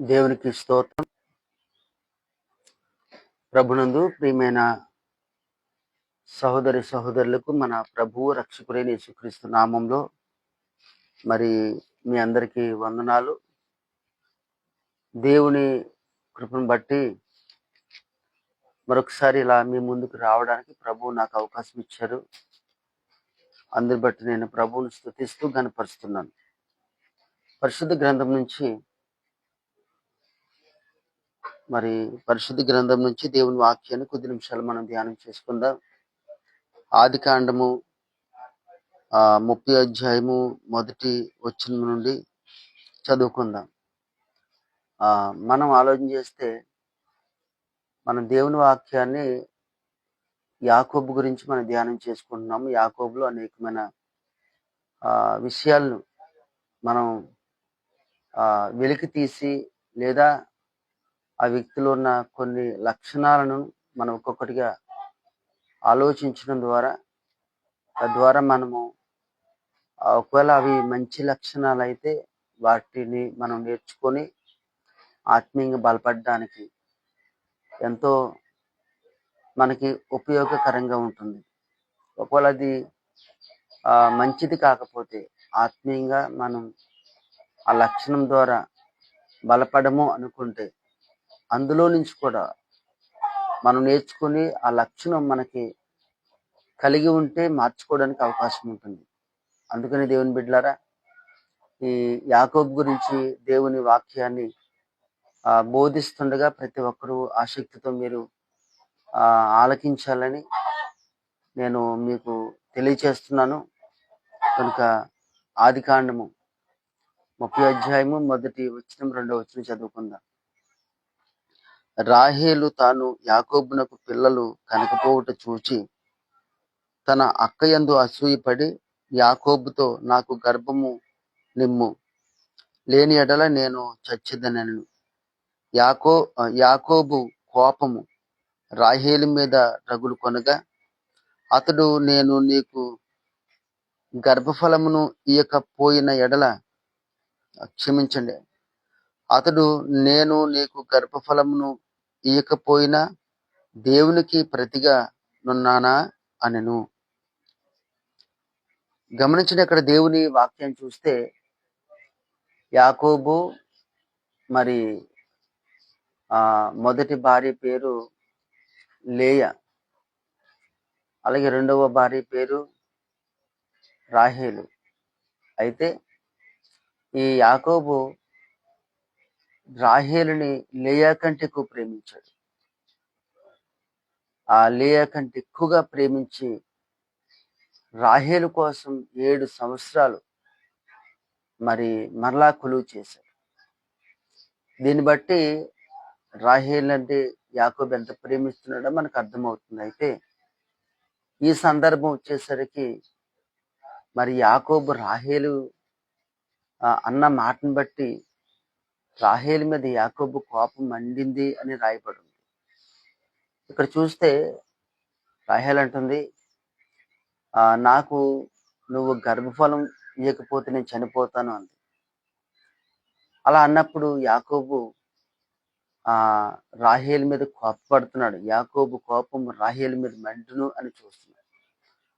దేవునికి స్తోత్రం. ప్రభునందు ప్రియమైన సహోదరి సహోదరులకు మన ప్రభువు రక్షకుడైన యేసుక్రీస్తు నామంలో మరి మీ అందరికీ వందనాలు. దేవుని కృపను బట్టి మరొకసారి ఇలా మీ ముందుకు రావడానికి ప్రభువు నాకు అవకాశం ఇచ్చారు. అందుని బట్టి నేను ప్రభువుని స్థుతిస్తూ గనపరుస్తున్నాను పరిశుద్ధ గ్రంథం నుంచి మరి పరిశుద్ధ గ్రంథం నుంచి దేవుని వాక్యాన్ని కొద్ది నిమిషాలు మనం ధ్యానం చేసుకుందాం. ఆది కాండము ఆ ముప్పై అధ్యాయము మొదటి వచ్చిన నుండి చదువుకుందాం. ఆ మనం ఆలోచన చేస్తే మన దేవుని వాక్యాన్ని యాకోబు గురించి మనం ధ్యానం చేసుకుంటున్నాము. యాకోబులో అనేకమైన ఆ విషయాలను మనం ఆ వెలికి తీసి లేదా ఆ వ్యక్తిలో ఉన్న కొన్ని లక్షణాలను మనం ఒక్కొక్కటిగా ఆలోచించడం ద్వారా తద్వారా మనము ఒకవేళ అవి మంచి లక్షణాలు అయితే వాటిని మనం నేర్చుకొని ఆత్మీయంగా బలపడడానికి ఎంతో మనకి ఉపయోగకరంగా ఉంటుంది. ఒకవేళ అది మంచిది కాకపోతే ఆత్మీయంగా మనం ఆ లక్షణం ద్వారా బలపడము అనుకుంటే అందులో నుంచి కూడా మనం నేర్చుకుని ఆ లక్షణం మనకి కలిగి ఉంటే మార్చుకోవడానికి అవకాశం ఉంటుంది. అందుకని దేవుని బిడ్డలారా ఈ యాకోబ్ గురించి దేవుని వాక్యాన్ని బోధిస్తుండగా ప్రతి ఒక్కరూ ఆసక్తితో మీరు ఆలకించాలని నేను మీకు తెలియచేస్తున్నాను. కనుక ఆది కాండము ముప్పై అధ్యాయము మొదటి వచ్చిన రెండో వచ్చిన చదువుకుందాం. రాహేలు తాను యాకోబునకు పిల్లలు కనకపోవుట చూచి తన అక్కయందు అసూయపడి యాకోబుతో నాకు గర్భము నిమ్ము. లేని ఎడల నేను చచ్చిదనను. యాకో యాకోబు కోపము రాహేలు మీద రగులు కొనగా అతడు నేను నీకు గర్భఫలమును ఇయకపోయిన ఎడల క్షమించండి. అతడు నేను నీకు గర్భఫలమును ఇయ్యకపోయినా దేవునికి ప్రతిగా నున్నానా అనెను. గమనించిన ఇక్కడ దేవుని వాక్యం చూస్తే యాకోబు మరి ఆ మొదటి భార్య పేరు లేయ. అలాగే రెండవ భార్య పేరు రాహేలు. అయితే ఈ యాకోబు రాహేలుని లేయా కంటే ఎక్కువ ప్రేమించాడు. ఆ లేయా కంటే ఎక్కువగా ప్రేమించి రాహేలు కోసం ఏడు సంవత్సరాలు మరి మరలా కొలువు చేశాడు. దీన్ని బట్టి రాహేల్ అంటే యాకోబ్ ఎంత ప్రేమిస్తున్నాడో మనకు అర్థమవుతుంది. అయితే ఈ సందర్భం వచ్చేసరికి మరి యాకోబు రాహేలు అన్న మాటను బట్టి రాహేలు మీద యాకోబు కోపం మండింది అని రాయబడి ఉంది ఇక్కడ చూస్తే రాహేల్ అంటుంది ఆ, నాకు నువ్వు గర్భఫలం ఇవ్వకపోతే నేను చనిపోతాను అంది. అలా అన్నప్పుడు యాకోబు ఆ రాహేల్ మీద కోపపడుతున్నాడు. యాకోబు కోపం రాహేల్ మీద మండును అని చూస్తున్నాడు.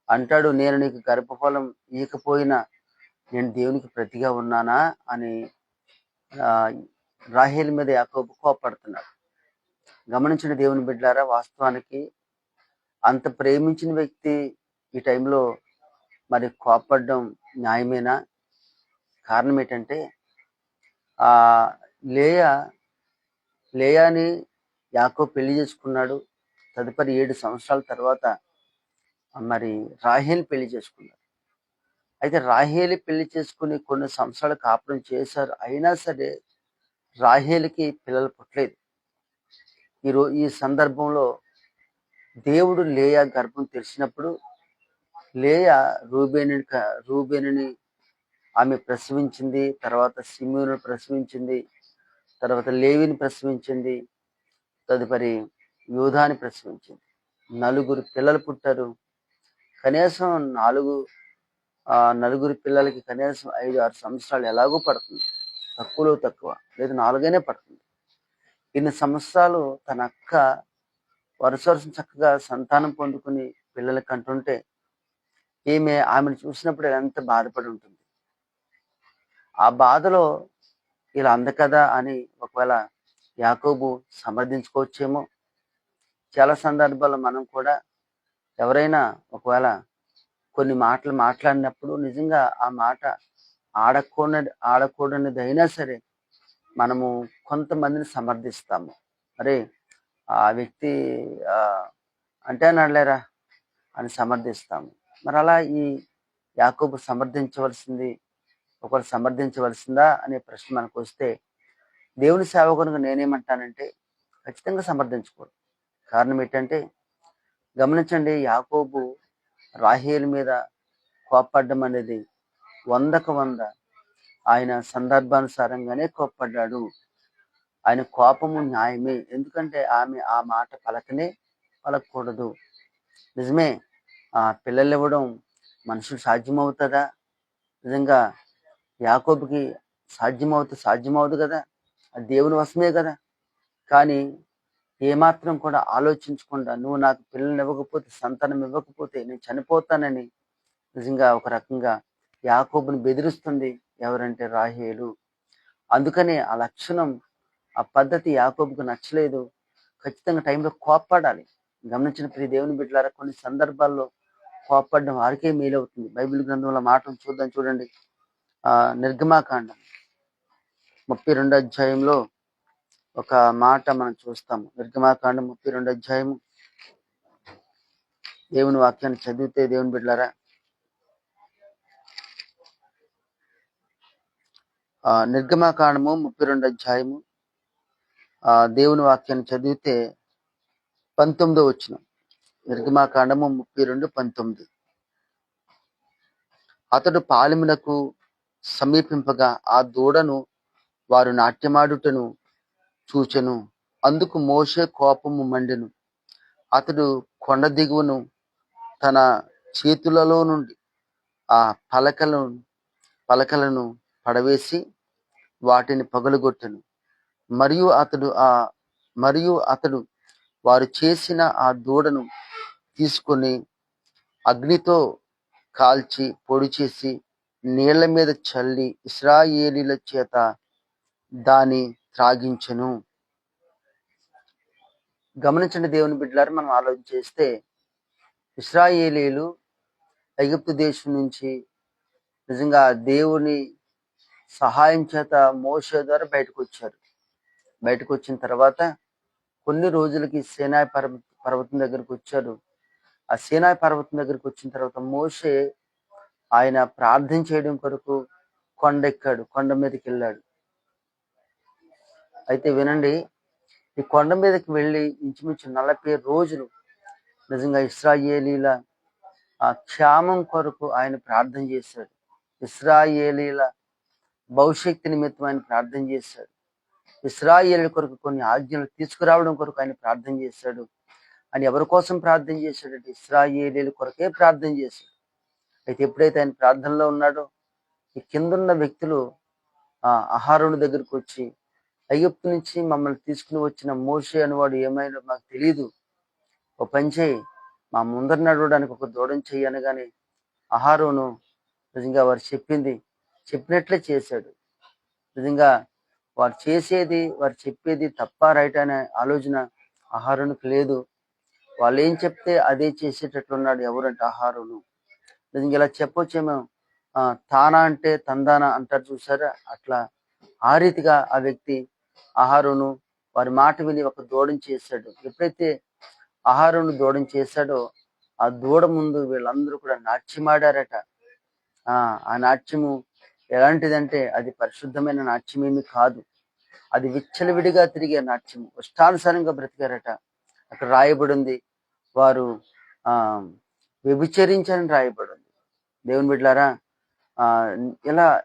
అంటాడు నేను నీకు గర్భఫలం ఇవ్వకపోయినా నేను దేవునికి ప్రతిగా ఉన్నానా? అని రాహేల్ మీద యాకోబు కోపడుతున్నాడు గమనించిన దేవుని బిడ్డారా వాస్తవానికి అంత ప్రేమించిన వ్యక్తి ఈ టైంలో మరి కోపడడం న్యాయమేనా? కారణం ఏంటంటే ఆ లేయ లేయాని యాకో పెళ్ళి చేసుకున్నాడు. తదుపరి ఏడు సంవత్సరాల తర్వాత మరి రాహేల్ పెళ్ళి చేసుకున్నాడు. అయితే రాహేలి పెళ్ళి చేసుకుని కొన్ని సంవత్సరాలు కాపురం చేశారు. అయినా సరే రాహేలికి పిల్లలు పుట్టలేదు. ఈ ఈ సందర్భంలో దేవుడు లేయా గర్భం తెరిచినప్పుడు లేయా రూబేణుని రూబేనుని ఆమె ప్రసవించింది తర్వాత సిమ్యూను ప్రసవించింది తర్వాత లేవిని ప్రసవించింది తదుపరి యూధాని ప్రసవించింది. నలుగురు పిల్లలు పుట్టారు. కనీసం నాలుగు ఆ నలుగురు పిల్లలకి కనీసం ఐదు ఆరు సంవత్సరాలు ఎలాగో పడుతుంది. తక్కువలో తక్కువ లేదు నాలుగైనా పడుతుంది. ఇన్ని సంవత్సరాలు తన అక్క వరుస వరుస చక్కగా సంతానం పొందుకుని పిల్లలకి అంటుంటే ఈమె ఆమెను చూసినప్పుడు ఎంత బాధపడి ఉంటుంది. ఆ బాధలో ఇలా అందకదా అని ఒకవేళ యాకోబు సమర్థించుకోవచ్చేమో? చాలా సందర్భాల్లో మనం కూడా ఎవరైనా ఒకవేళ కొన్ని మాటలు మాట్లాడినప్పుడు నిజంగా ఆ మాట ఆడకూడని ఆడకూడనిది అయినా సరే మనము కొంతమందిని సమర్థిస్తాము. అరే ఆ వ్యక్తి ఆ, అంటే అనలేరా అని సమర్థిస్తాము. మరి అలా ఈ యాకోబు సమర్థించవలసింది ఒకరు సమర్థించవలసిందా అనే ప్రశ్న మనకు వస్తే దేవుని సేవకునికి నేనేమంటానంటే ఖచ్చితంగా సమర్థించకూడదు కారణం ఏంటంటే గమనించండి యాకోబు రాహేల్ మీద కోప్పడ్డం అనేది వందకు వంద. ఆయన సందర్భానుసారంగానే కోప్పడ్డాడు. ఆయన కోపము న్యాయమే. ఎందుకంటే ఆమె ఆ మాట పలకనే పలకకూడదు. నిజమే ఆ పిల్లలు ఇవ్వడం మనుషులు సాధ్యమవుతుందా? నిజంగా యాకోబుకి సాధ్యమవుతుంది సాధ్యమవుదు కదా? అది దేవుని వశమే కదా? కానీ ఏమాత్రం కూడా ఆలోచించకుండా నువ్వు నాకు పిల్లల్ని ఇవ్వకపోతే సంతానం ఇవ్వకపోతే నేను చనిపోతానని నిజంగా ఒక రకంగా యాకోబుని బెదిరిస్తుంది ఎవరంటే రాహేలు. అందుకనే ఆ లక్షణం ఆ పద్ధతి యాకోబుకు నచ్చలేదు. ఖచ్చితంగా టైంలో కోప్పడాలి. గమనించిన ప్రతి దేవుని బిడ్డలారా కొన్ని సందర్భాల్లో కోప్పడడం వారికే మేలవుతుంది. బైబిల్ గ్రంథంలో మాటలు చూద్దాం చూడండి. ఆ నిర్గమాకాండం ముప్పై రెండు అధ్యాయంలో ఒక మాట మనం చూస్తాము. నిర్గమాకాండ ముప్పై రెండు అధ్యాయము. దేవుని వాక్యాన్ని చదివితే దేవుని బిడ్డలారా ఆ నిర్గమాకాండము ముప్పై రెండు అధ్యాయము. ఆ దేవుని వాక్యాన్ని చదివితే పంతొమ్మిదో వచ్చిన నిర్గమాకాండము ముప్పై రెండు పంతొమ్మిది. అతడు పాలెమునకు సమీపింపగా ఆ దూడను వారు నాట్యమాడుటను చూచెను. అందుకు మోషే కోపము మండెను. అతడు కొండ దిగువను తన చేతులలో నుండి ఆ పలకలను పలకలను పడవేసి వాటిని పగలగొట్టెను. మరియు అతడు ఆ మరియు అతడు వారు చేసిన ఆ దూడను తీసుకొని అగ్నితో కాల్చి పొడి చేసి నీళ్ళ మీద చల్లి ఇస్రాయేలీల చేత దాని త్రాగించెను. గమనించండి దేవుని బిడ్డలారు మనం ఆలోచన చేస్తే ఇస్రాయేలీలు ఐగుప్తు దేశం నుంచి నిజంగా దేవుని సహాయం చేత మోస ద్వారా బయటకు వచ్చారు బయటకు వచ్చిన తర్వాత కొన్ని రోజులకి సేనాయ్ పర్వత పర్వతం దగ్గరకు వచ్చారు. ఆ సేనాయ్ పర్వతం దగ్గరకు వచ్చిన తర్వాత మోసే ఆయన ప్రార్థన చేయడం కొరకు కొండ ఎక్కాడు కొండ మీదకి వెళ్ళాడు. అయితే వినండి ఈ కొండ మీదకి వెళ్ళి ఇంచుమించు నలభై రోజులు నిజంగా ఇస్రాయేలీల ఆ క్షేమం కొరకు ఆయన ప్రార్థన చేశాడు. ఇస్రాయేలీల భవిష్యత్తు నిమిత్తం ఆయన ప్రార్థన చేశాడు. ఇస్రాయేల్ కొరకు కొన్ని ఆజ్ఞలు తీసుకురావడం కొరకు ఆయన ప్రార్థన చేశాడు. ఆయన ఎవరి కోసం ప్రార్థన చేశాడంటే ఇస్రాయేలీల కొరకే ప్రార్థన చేశాడు. అయితే ఎప్పుడైతే ఆయన ప్రార్థనలో ఉన్నాడో ఈ కిందున్న వ్యక్తులు ఆ ఆహారుని దగ్గరకు వచ్చి అయ్యప్తు నుంచి మమ్మల్ని తీసుకుని వచ్చిన మోషే అనేవాడు ఏమైనా మాకు తెలియదు ఓ పని చేయి మా ముందర నడవడానికి ఒక దూడం చెయ్యి కానీ ఆహారును నిజంగా వారు చెప్పింది చెప్పినట్లే చేశాడు. నిజంగా వారు చేసేది వారు చెప్పేది తప్ప రైట్ అనే ఆలోచన ఆహారానికి లేదు. వాళ్ళు ఏం చెప్తే అదే చేసేటట్లున్నాడు ఎవరంటే ఆహారును నిజంగా ఇలా చెప్పొచ్చేమో ఆ, తానా అంటే తందానా అంటారు చూసారా? అట్లా ఆ రీతిగా ఆ వ్యక్తి ఆహారును వారి మాట విని ఒక దూడం చేశాడు. ఎప్పుడైతే ఆహారును దూడం చేశాడో ఆ దూడ ముందు వీళ్ళందరూ కూడా నాట్యమాడారట. ఆ ఆ నాట్యము ఎలాంటిదంటే అది పరిశుద్ధమైన నాట్యమేమి కాదు. అది విచ్చలవిడిగా తిరిగే నాట్యము. ఇష్టానుసారంగా బ్రతికారట. అక్కడ రాయబడింది. వారు ఆ వ్యభిచరించని రాయబడింది. దేవుని బిడ్డలారా ఆ ఇలా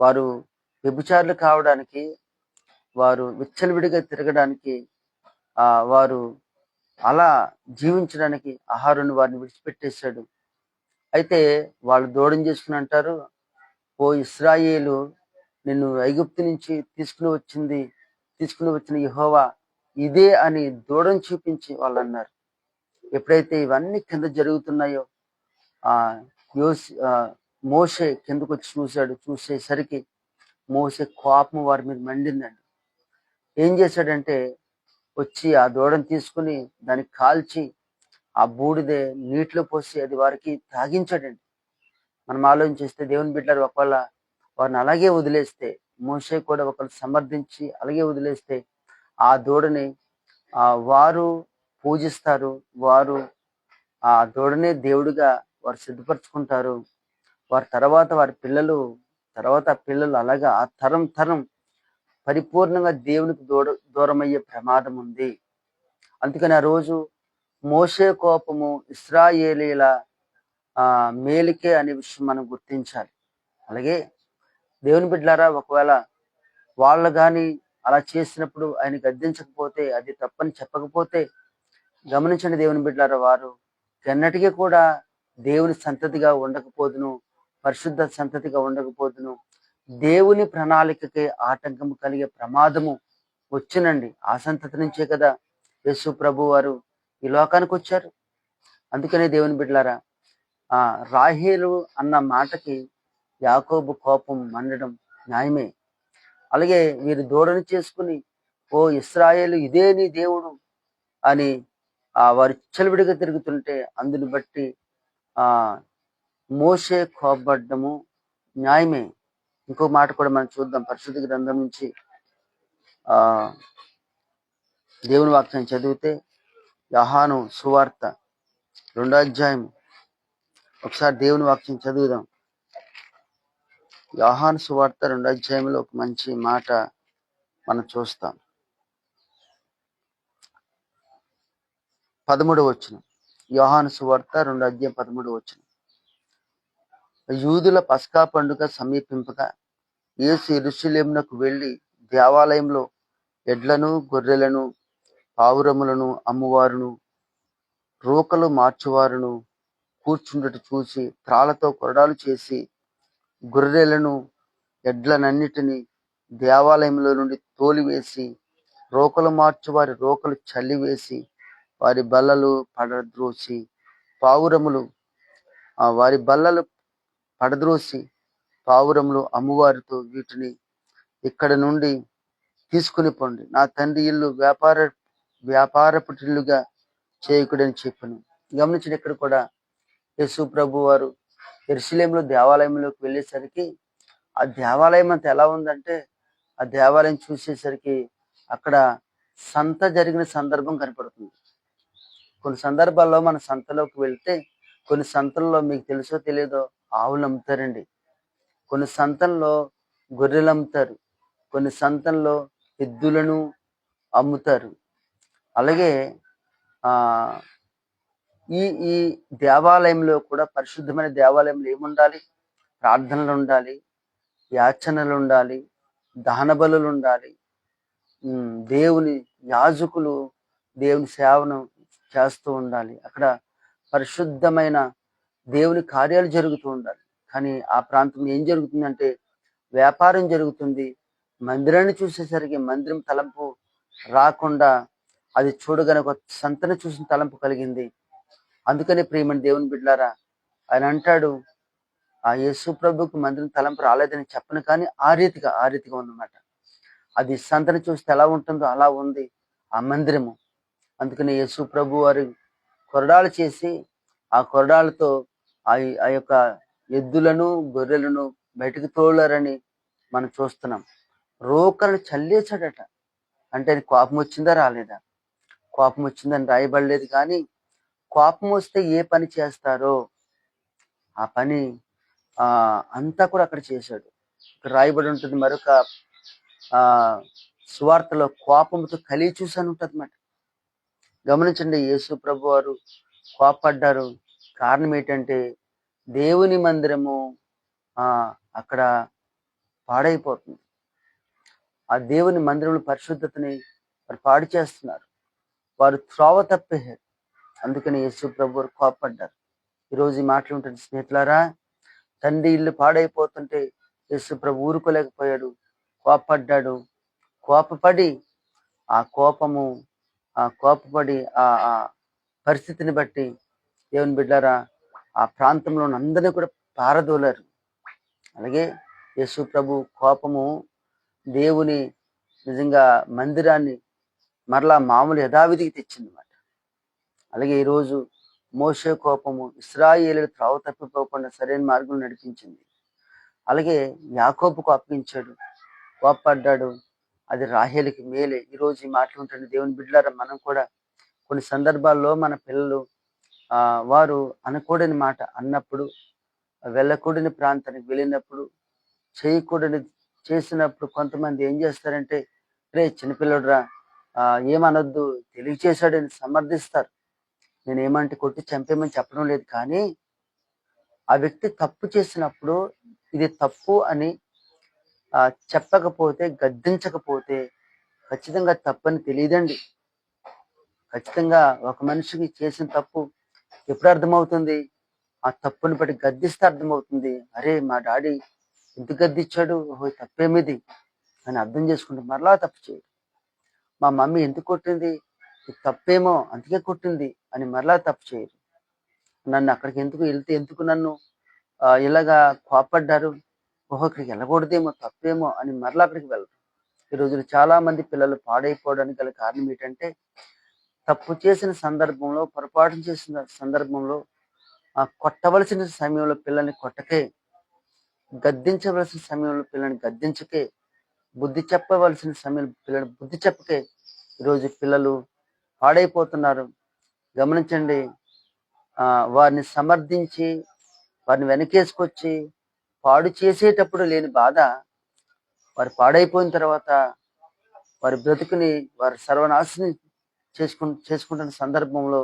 వారు వ్యభిచారులు కావడానికి వారు విచ్చలవిడిగా తిరగడానికి ఆ వారు అలా జీవించడానికి ఆహారాన్ని వారిని విడిచిపెట్టేశాడు. అయితే వాళ్ళు దూడం చేసుకుని అంటారు ఓ ఇస్రాయేలు నిన్ను ఐగుప్తు నుంచి తీసుకుని వచ్చింది తీసుకుని వచ్చిన యహోవా ఇదే అని దూడం చూపించి వాళ్ళు అన్నారు ఎప్పుడైతే ఇవన్నీ కింద జరుగుతున్నాయో ఆ యోసి ఆ, మోషే కిందకు వచ్చి చూశాడు చూసేసరికి మోసే కోపం వారి మీద మండిందండి. ఏం చేశాడంటే వచ్చి ఆ దూడను తీసుకుని దాన్ని కాల్చి ఆ బూడిదే నీటిలో పోసి అది వారికి తాగించాడండి. మనం ఆలోచించేస్తే దేవుని బిడ్డలు ఒకవేళ వారిని అలాగే వదిలేస్తే మోసే కూడా ఒకరు సమర్థించి అలాగే వదిలేస్తే ఆ దూడని ఆ వారు పూజిస్తారు వారు ఆ దూడనే దేవుడిగా వారు సిద్ధపరచుకుంటారు. వారి తర్వాత వారి పిల్లలు తర్వాత పిల్లలు అలాగా ఆ తరం తరం పరిపూర్ణంగా దేవునికి దూర దూరమయ్యే ప్రమాదం ఉంది. అందుకని ఆ రోజు మోసే కోపము ఇస్రాయేలీల ఆ మేలికే అనే విషయం మనం గుర్తించాలి. అలాగే దేవుని బిడ్డలారా ఒకవేళ వాళ్ళు కానీ అలా చేసినప్పుడు ఆయన గద్దించకపోతే అది తప్పని చెప్పకపోతే గమనించండి దేవుని బిడ్డలారా వారు ఎన్నటికీ కూడా దేవుని సంతతిగా ఉండకపోదును పరిశుద్ధ సంతతిగా ఉండకపోదును దేవుని ప్రణాళికకి ఆటంకం కలిగే ప్రమాదము వచ్చినండి. ఆ సంతతి నుంచే కదా యేసు ప్రభు వారు ఈ లోకానికి వచ్చారు. అందుకనే దేవుని బిడ్డలారా ఆ రాహేలు అన్న మాటకి యాకోబు కోపం మండడం న్యాయమే. అలాగే వీరు దూడని చేసుకుని ఓ ఇస్రాయేలు ఇదే నీ దేవుడు అని ఆ వారు చెలవిడిగా తిరుగుతుంటే అందుని బట్టి ఆ మోసే కోపడ్డము న్యాయమే. ఇంకో మాట కూడా మనం చూద్దాం. పరిశుద్ధ గ్రంథం నుంచి ఆ దేవుని వాక్యం చదివితే యహాను సువార్త రెండో అధ్యాయం ఒకసారి దేవుని వాక్యం చదువుదాం. యోహాను సువార్త రెండో అధ్యాయంలో ఒక మంచి మాట మనం చూస్తాం. పదమూడు వచ్చిన యోహాను సువార్త రెండో అధ్యాయం పదమూడు వచ్చిన యూదుల పస్కా పండుగ సమీపింపగా యేసు ఎరుషలేమునకు వెళ్ళి దేవాలయంలో ఎడ్లను గొర్రెలను పావురములను అమ్మువారును రూకలు మార్చువారును కూర్చుండట చూసి త్రాళ్ళతో కొరడాలు చేసి గొర్రెలను ఎడ్లనన్నిటిని దేవాలయంలో నుండి తోలివేసి రోకలు మార్చి వారి రోకలు చల్లివేసి వారి బల్లలు పడద్రోసి పావురములు ఆ వారి బల్లలు పడద్రోసి పావురములు అమ్మవారితో వీటిని ఇక్కడ నుండి తీసుకుని పోండి. నా తండ్రి ఇల్లు వ్యాపార వ్యాపారపుటిల్లుగా చేయకుడని చెప్పను. గమనించిన ఇక్కడ కూడా యేసు ప్రభు వారు ఎరుసలేంలో దేవాలయంలోకి వెళ్ళేసరికి ఆ దేవాలయం అంత ఎలా ఉందంటే ఆ దేవాలయం చూసేసరికి అక్కడ సంత జరిగిన సందర్భం కనపడుతుంది. కొన్ని సందర్భాల్లో మన సంతలోకి వెళ్తే కొన్ని సంతల్లో మీకు తెలుసో తెలియదో ఆవులు అమ్ముతారండి కొన్ని సంతల్లో గొర్రెలు అమ్ముతారు కొన్ని సంతల్లో ఎద్దులను అమ్ముతారు. అలాగే ఆ ఈ ఈ దేవాలయంలో కూడా పరిశుద్ధమైన దేవాలయంలో ఏముండాలి? ప్రార్థనలు ఉండాలి యాచనలు ఉండాలి దహన బలులు ఉండాలి దేవుని యాజకులు దేవుని సేవను చేస్తూ ఉండాలి. అక్కడ పరిశుద్ధమైన దేవుని కార్యాలు జరుగుతూ ఉండాలి. కానీ ఆ ప్రాంతం ఏం జరుగుతుందంటే వ్యాపారం జరుగుతుంది. మందిరాన్ని చూసేసరికి మందిరం తలంపు రాకుండా అది చూడగానే ఒక సంతను చూసిన తలంపు కలిగింది. అందుకనే ప్రియమని దేవుని బిడ్డారా ఆయన అంటాడు ఆ యేసు ప్రభుకు మందిరం తలంపు రాలేదని చెప్పను కానీ ఆ రీతిగా ఆ రీతిగా ఉందన్నమాట. అది సంతను చూస్తే ఎలా ఉంటుందో అలా ఉంది ఆ మందిరము. అందుకనే యేసు ప్రభు వారు కొరడాలు చేసి ఆ కొరడాలతో ఆ యొక్క ఎద్దులను గొర్రెలను బయటకు తోలారని మనం చూస్తున్నాం. రోకలను చల్లేశాడట. అంటే అది కోపం వచ్చిందా రాలేదా? కోపం వచ్చిందని రాయబడలేదు కానీ కోపం వస్తే ఏ పని చేస్తారో ఆ పని ఆ అంతా కూడా అక్కడ చేశాడు. ఇక్కడ రాయబడి ఉంటుంది మరొక ఆ సువార్తలో కోపంతో కలిగి చూసాను ఉంటుంది అన్నమాట. గమనించండి యేసు ప్రభు వారు కోపడ్డారు. కారణం ఏంటంటే దేవుని మందిరము ఆ అక్కడ పాడైపోతుంది. ఆ దేవుని మందిరంలో పరిశుద్ధతని వారు పాడు చేస్తున్నారు. వారు త్రోవ తప్పేశారు అందుకని యేసు ప్రభు వారు కోపడ్డారు. ఈరోజు ఈ మాటలు ఉంటుంది స్నేహితులారా తండ్రి ఇల్లు పాడైపోతుంటే యేసు ప్రభు ఊరుకోలేకపోయాడు కోపడ్డాడు. కోపపడి ఆ కోపము ఆ కోపపడి ఆ ఆ పరిస్థితిని బట్టి దేవుని బిడ్డారా ఆ ప్రాంతంలో అందరినీ కూడా పారదోలారు. అలాగే యేసు ప్రభు కోపము దేవుని నిజంగా మందిరాన్ని మరలా మామూలు యథావిధికి తెచ్చిందన్నమాట. అలాగే ఈరోజు మోసే కోపము ఇస్రాయేలు త్రావ తప్పిపోకుండా సరైన మార్గం నడిపించింది. అలాగే యాకోపుకు అప్పగించాడు కోపడ్డాడు అది రాహేలికి మేలే. ఈరోజు ఈ మాటలు ఉంటుంది దేవుని బిడ్డలారా మనం కూడా కొన్ని సందర్భాల్లో మన పిల్లలు వారు అనకూడని మాట అన్నప్పుడు వెళ్ళకూడని ప్రాంతానికి వెళ్ళినప్పుడు చేయకూడని చేసినప్పుడు కొంతమంది ఏం చేస్తారంటే రే చిన్నపిల్లడురా ఆ ఏమనొద్దు తెలియచేశాడని సమర్థిస్తారు. నేను ఏమంటే కొట్టి చంపేమని చెప్పడం లేదు. కానీ ఆ వ్యక్తి తప్పు చేసినప్పుడు ఇది తప్పు అని చెప్పకపోతే గద్దించకపోతే ఖచ్చితంగా తప్పని తెలియదండి. ఖచ్చితంగా ఒక మనిషికి చేసిన తప్పు ఎప్పుడు అర్థమవుతుంది? ఆ తప్పుని బట్టి గద్దిస్తే అర్థమవుతుంది. అరే మా డాడీ ఎందుకు గద్దిచ్చాడు? ఓహో తప్పేమిది? అని అర్థం చేసుకుంటే మరలా తప్పు చేయడు. మా మమ్మీ ఎందుకు కొట్టింది? తప్పేమో అందుకే కొట్టింది అని మరలా తప్పు చేయరు నన్ను అక్కడికి ఎందుకు వెళ్తే ఎందుకు నన్ను ఆ, ఇలాగా కోపడ్డారు ఓహో అక్కడికి వెళ్ళకూడదేమో తప్పేమో అని మరలా అక్కడికి వెళ్ళరు ఈ రోజులు చాలా మంది పిల్లలు పాడైపోవడానికి గల కారణం ఏంటంటే తప్పు చేసిన సందర్భంలో పొరపాటు చేసిన సందర్భంలో ఆ కొట్టవలసిన సమయంలో పిల్లల్ని కొట్టకే గద్దించవలసిన సమయంలో పిల్లల్ని గద్దించకే బుద్ధి చెప్పవలసిన సమయంలో పిల్లల్ని బుద్ధి చెప్పకే ఈరోజు పిల్లలు పాడైపోతున్నారు. గమనించండి ఆ వారిని సమర్థించి వారిని వెనకేసుకొచ్చి పాడు చేసేటప్పుడు లేని బాధ వారు పాడైపోయిన తర్వాత వారి బ్రతుకుని వారి సర్వనాశిని చేసుకు చేసుకుంటున్న సందర్భంలో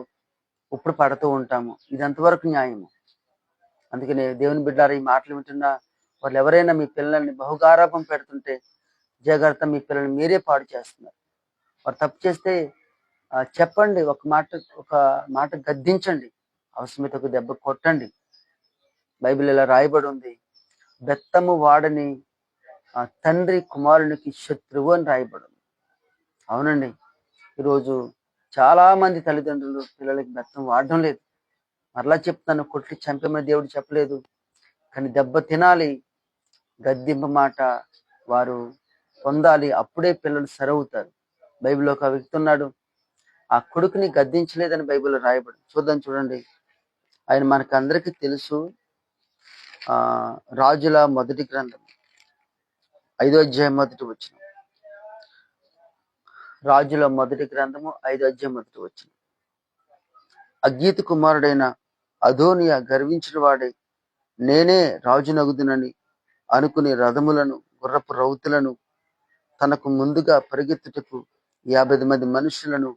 ఇప్పుడు పడుతూ ఉంటాము. ఇది ఎంతవరకు న్యాయము. అందుకని దేవుని బిడ్డారు ఈ మాటలు వింటున్నా వాళ్ళు ఎవరైనా మీ పిల్లల్ని బహుగారాపం పెడుతుంటే జాగ్రత్త మీ పిల్లల్ని మీరే పాడు చేస్తున్నారు. వారు తప్పు చేస్తే చెప్పండి ఒక మాట ఒక మాట గద్దించండి. అవసరమైతే ఒక దెబ్బ కొట్టండి. బైబిల్ ఇలా రాయబడి ఉంది. బెత్తము వాడని తండ్రి కుమారునికి శత్రువు అని రాయబడి ఉంది. అవునండి. ఈరోజు చాలా మంది తల్లిదండ్రులు పిల్లలకి బెత్తం వాడడం లేదు. మరలా చెప్తాను కొట్టి చంపమని దేవుడు చెప్పలేదు. కానీ దెబ్బ తినాలి. గద్దింప మాట వారు పొందాలి. అప్పుడే పిల్లలు సరవుతారు. బైబిల్ ఒక వ్యక్తి ఉన్నాడు. ఆ కొడుకుని గద్దించలేదని బైబిల్లో రాయబడి చూద్దాం చూడండి. ఆయన మనకు అందరికీ తెలుసు. ఆ రాజుల మొదటి గ్రంథం. ఐదో అధ్యాయం మొదటి వచ్చిన రాజుల మొదటి గ్రంథము ఐదు అధ్యాయం మొదటి వచ్చింది అగీత కుమారుడైన అధోనియా గర్వించిన వాడే నేనే రాజునగుదునని అనుకునే రథములను గుర్రపు రౌతులను తనకు ముందుగా పరిగెత్తుటకు యాభై మంది మనుషులను